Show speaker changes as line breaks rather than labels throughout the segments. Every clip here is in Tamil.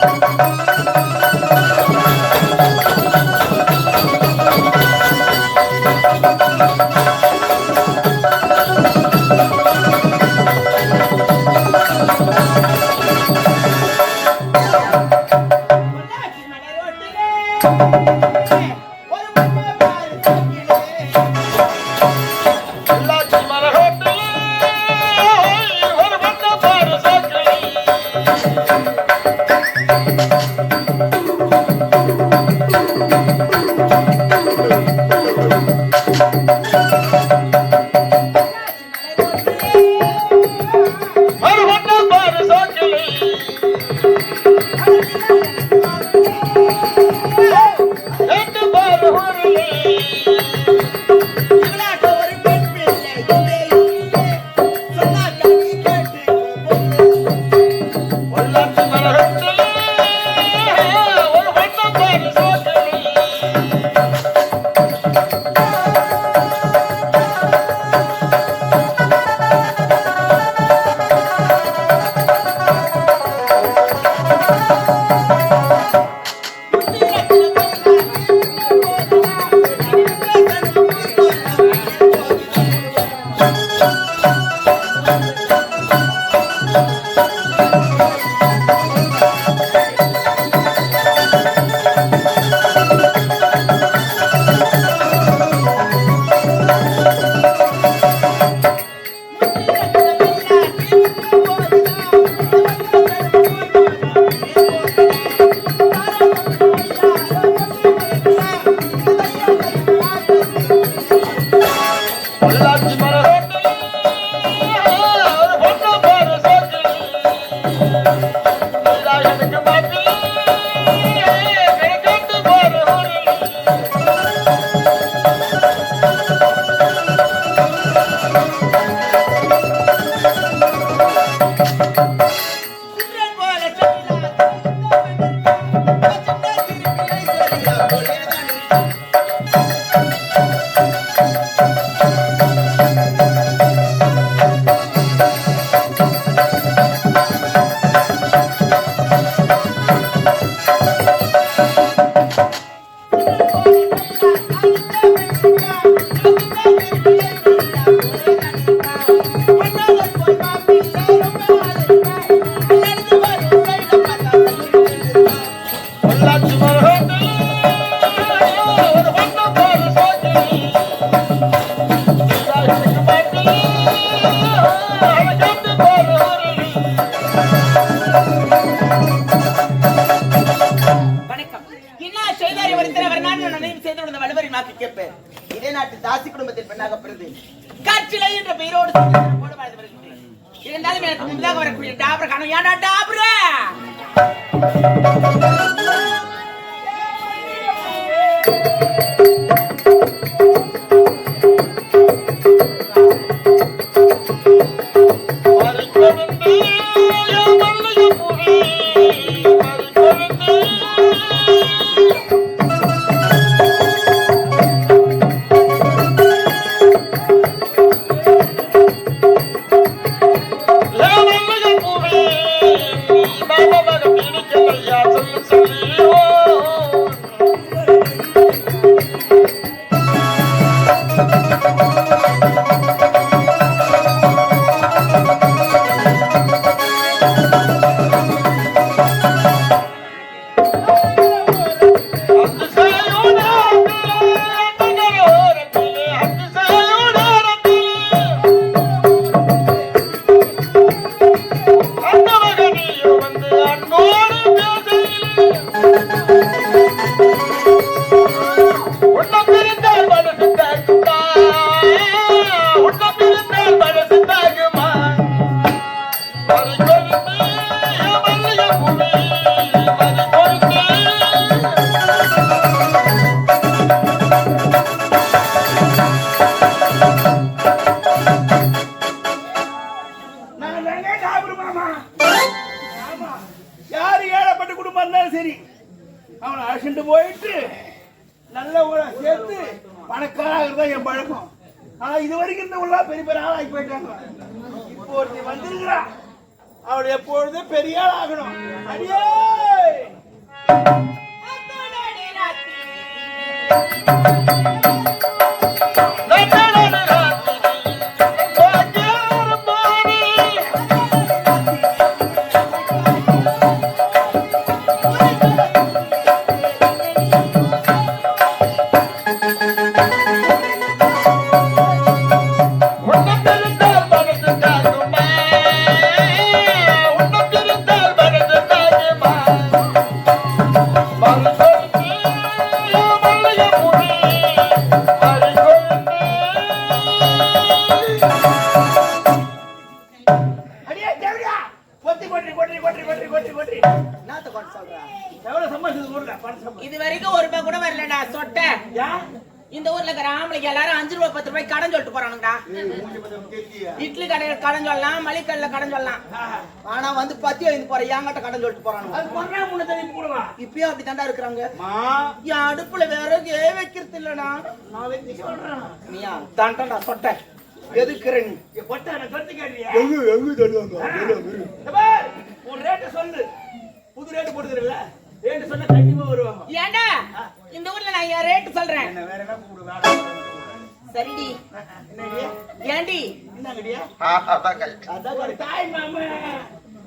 Thank you. Allah'tan இருந்தாலும் எனக்கு முன்தாக வரக்கூடிய டாபர் காணும். ஏன்டா டாபரே?
சரி அவனை அழைச்சிட்டு போயிட்டு நல்ல ஊரை சேர்த்து என் பழக்கம். ஆனா இது வரைக்கும் இந்த உள்ள பெரிய பெரிய ஆளாகி போயிட்டாங்க. இப்போ ஒருத்தி வந்திருக்கிறா. அவள் எப்பொழுதும் பெரிய ஆகணும் அடியே Thank you.
சொல்றா?
எவ்வளவு சம்பாதிச்சது ஊர்ல? பணம் சம்பாதி
இது வரைக்கும் ஒரு ரூபாய் கூட வரலடா சொட்ட.
ஏன்
இந்த ஊர்ல இருக்கிற ஆம்பளைக்கு எல்லாரும் அஞ்சு ரூபாய் பத்து ரூபாய் கடன் சொல்லிட்டு போறானுங்கடா. இட்லி கடை கடன் சொல்லலாம் மளிகல்ல கடன் சொல்லலாம். ஆனா வந்து பத்தி ஐந்து போற என்கிட்ட கடன் சொல்லிட்டு போறானுங்க. இப்பயும் அப்படி தாண்டா இருக்கிறாங்க என் அடுப்புல விறகு வைக்கிறது இல்லடா.
நான் வெட்டி சொல்றேன்.
நீயா தாண்டா சொட்ட. எதுக்குற நீ?
இங்க கொட்டை எனக்கு கட்டு கேட்டியா
எங்க எங்க தருவாங்க
ஒரு ரேட்டு சொல்லு. புது ரேட்டு போட்டுக்கிறல்ல ரேட்டு சொன்னா கண்டிப்பா வருவாங்க
ஏண்டா? இந்த ஊர்ல நான் என் ரேட்டு சொல்றேன்.
என்ன வேற என்ன கூப்பிடு வேலை
சரிடி.
என்னடியா
ஏண்டி?
என்னங்கடியா?
அதான்
அதான் ஒரு தாய் மாமா.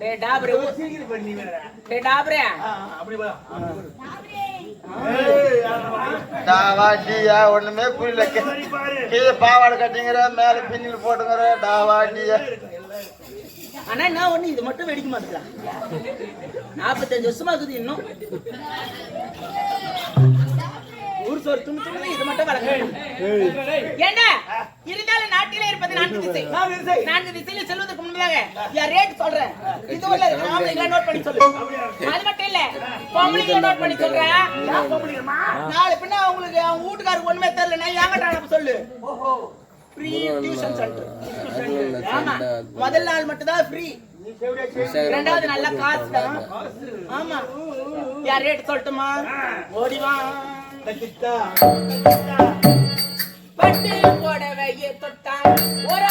டே டாபரே ஊ-
சீக்கிரம் பண்ணி வேற.
டே டாபரே.
ஆ, அப்படி வா. ஏய், ஆமா.
டாவாட்டியா ஒண்ணுமே புரியல. கீழே பாவாடை கட்டிங்கிற மேல பின்னில் போட்டுங்கிற டாவாட்டியா
ஆனா நான் ஒண்ணு இது மட்டும் வெடிக்க மாட்டேங்கிறேன் நாற்பத்தஞ்சு வருஷமா இருக்குது இன்னும். ஊர் சோறு துணி துணி இது மட்டும் வளர்க்கணும் ஏண்டா? இருந்தாலும் நாட்டிலே இருப்பது நான்கு திசை. நான்கு திசையில செல்வதற்கு முன்னதாக என் ரேட் சொல்றேன். இது உள்ள ஆம்பளைங்க நோட் பண்ணி சொல்லு. அது மட்டும் இல்ல பொம்பளைங்க நோட் பண்ணி சொல்றேன்? நாளை பின்ன அவங்களுக்கு அவங்க வீட்டுக்காருக்கு ஒண்ணுமே தெரியல நான் அனுப்ப சொல்லு.
ஓஹோ.
ஃப்ரீ டியூஷன் சென்டர் ஆமா. முதல் நாள் மட்டும் தான் ஃப்ரீ. ரெண்டாவது நல்ல காசு தான். ஆமா. யார் ரேட் சொல்லட்டுமா? ஓடிவா. பட்டு புடவையை தொட்டா ஒரு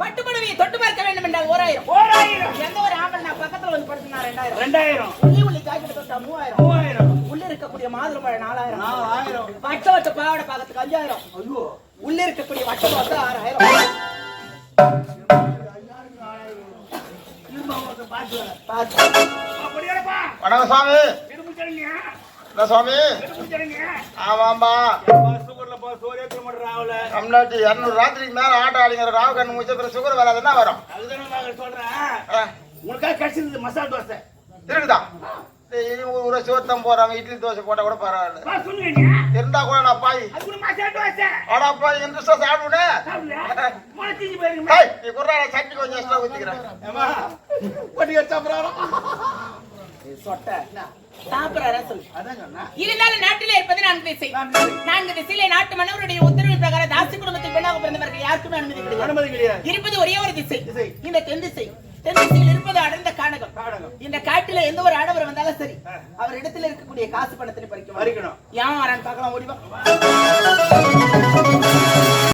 பட்டுப்புடவையை தொட்டு பார்க்க வேண்டும் என்றால் ஓராயிரம்.
ஓராயிரம்.
எந்த ஒரு ஆம்பளை நான் பக்கத்துல வந்து படுத்தினா ரெண்டாயிரம்.
ரெண்டாயிரம்.
உள்ளி உள்ளி ஜாக்கெட் தொட்டா மூவாயிரம்.
மூவாயிரம்.
உள்ள இருக்கக்கூடிய மாதுளை பழம் நாலாயிரம்.
நாலாயிரம்.
வட்ட வட்ட பாவாடை பார்க்கறதுக்கு அஞ்சாயிரம்.
ஐயோ.
உள்ள இருக்கக்கூடிய வட்டம் வந்து ஆறாயிரம்.
வணக்கம் சுவாமி சுவாமி ஆமாம்பா. தமிழ்நாட்டு இரநூறு ராத்திரிக்கு மேல ஆட்டோ ராவு கண்ணு முடிச்ச பிறகு சுகர் வராதுன்னா வரும்?
சொல்றேன். உனக்காக மசாலா தோசை.
இருக்குதா? ஒரு சோத்தம் போறாங்க இட்லி தோசை போட்டா கூட பரவாயில்ல. இருந்தா கூட நான் பாய். ஆடா பாய் இன்ட்ரெஸ்டா சாப்பிடுனே? நீ குறா சட்னி கொஞ்சம் எக்ஸ்ட்ரா ஊத்திக்கிறேன்.
சொட்ட. சாப்பிடுறாரா சொல்லு இருந்தாலும் நாட்டிலே இருப்பது நான்கு திசை நான்கு திசையிலே நாட்டு மன்னவருடைய உத்தரவின் பிரகாரம் தாசி குடும்பத்தில் பெண்ணாக பிறந்தவர்கள் யாருக்குமே அனுமதி கிடையாது. இருப்பது ஒரே ஒரு திசை. இந்த தென் திசை. தென் திசையில் இருப்பது அடர்ந்த
காடகம்.
இந்த காட்டில எந்த ஒரு ஆடவர் வந்தாலும் சரி அவர் இடத்துல இருக்கக்கூடிய காசு பணத்தை பறிக்க
பறிக்கணும்.
வரான்னு பார்க்கலாம் ஓடிவா?